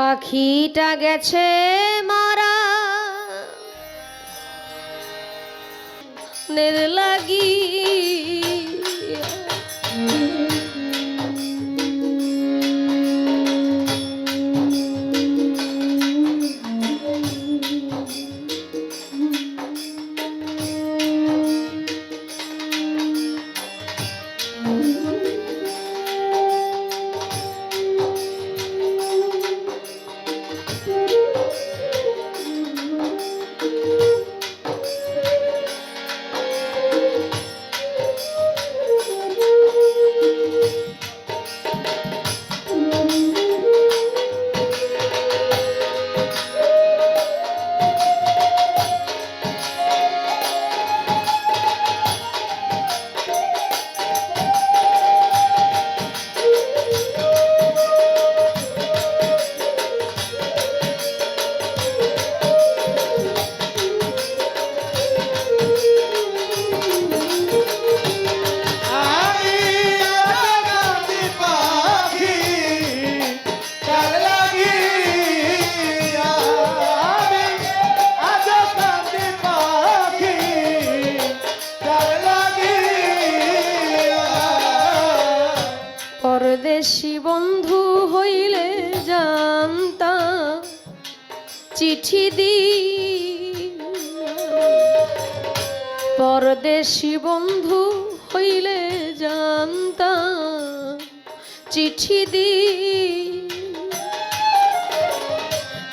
পাখিটা গেছে মারা। নের লাগি বন্ধু হইলে জানতাম, চিঠি দি পরদেশি বন্ধু হইলে জানতাম, চিঠি দি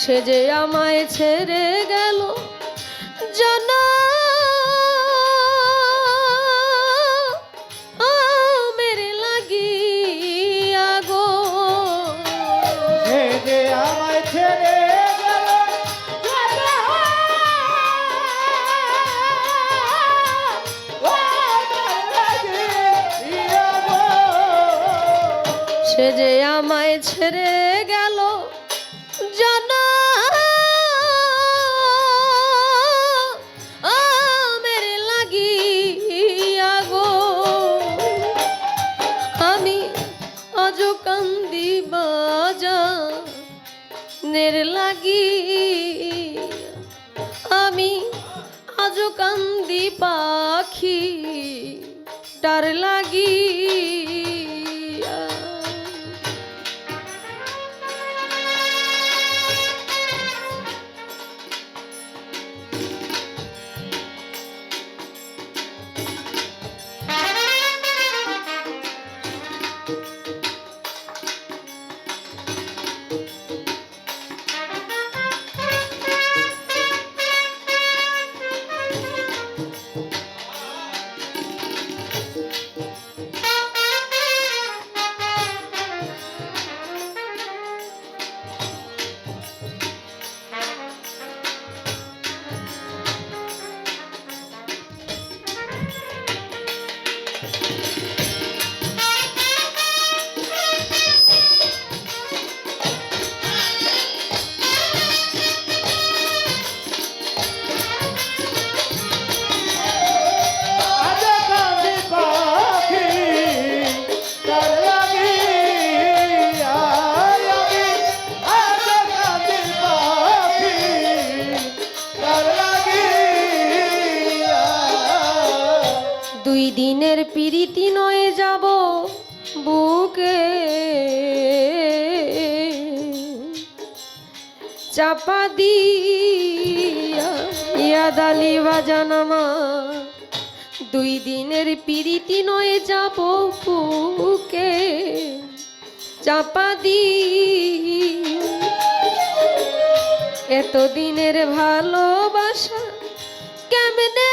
সে যে আমায় ছেড়ে গেল, জানা সে যে আমায় ছেড়ে গেল জানা আমি আজ কান্দি পাখি ডার লাগি দিনের পিরিতি নয়ে যাব বুকে। চাপা দিয়া ইয়াদালি বাজানামা দুই দিনের পিরিতি নয় যাব বুকে। চাপা দি এতদিনের ভালোবাসা কেমনে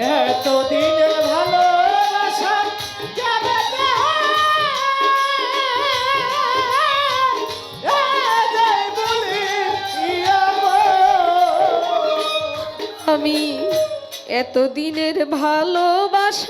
এত দিনের ভালোবাসা যাবে। আমি এতদিনের ভালোবাসা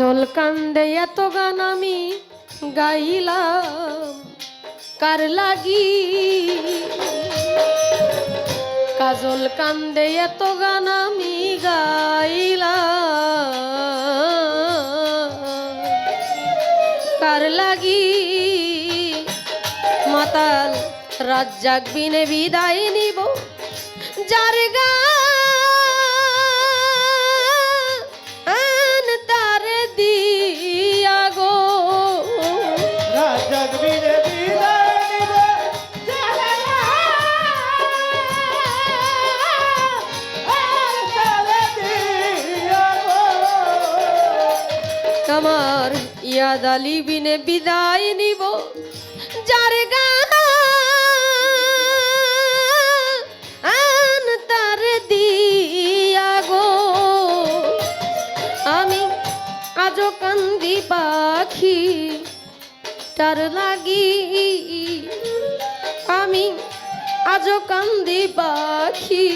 কাজল কান্দে এত গান আমি গাইলাম। কার লাগি? কাজল কান্দে এত গান আমি গাইলাম। কার লাগি? মাতাল রাত বিনে বিদায় নিব। যার গান ইয়াদ আলী বিনে বিদায় নিব, যার গান তার দিয়া গো। আমি আজও কান্দি পাখি, তার লাগি। আমি আজও কান্দি পাখি,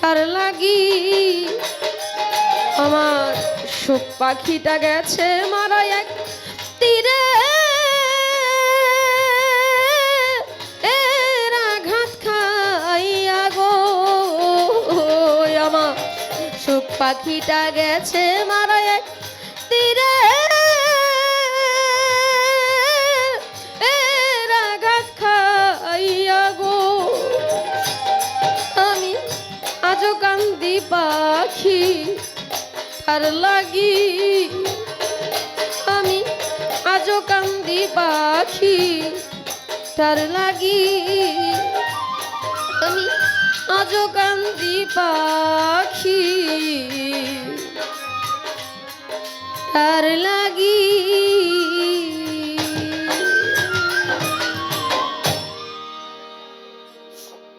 তার লাগি। আমার সুখ পাখিটা গেছে মারা এক তীরে। পাখিটা গেছে মারা এক তীরে। এর খাইয়া গো। আমি আজও কান্দি পাখি। তার লাগি। আমি আজও কান্দি পাখি তার লাগি। আমি আজও কান্দি পাখি তার লাগি।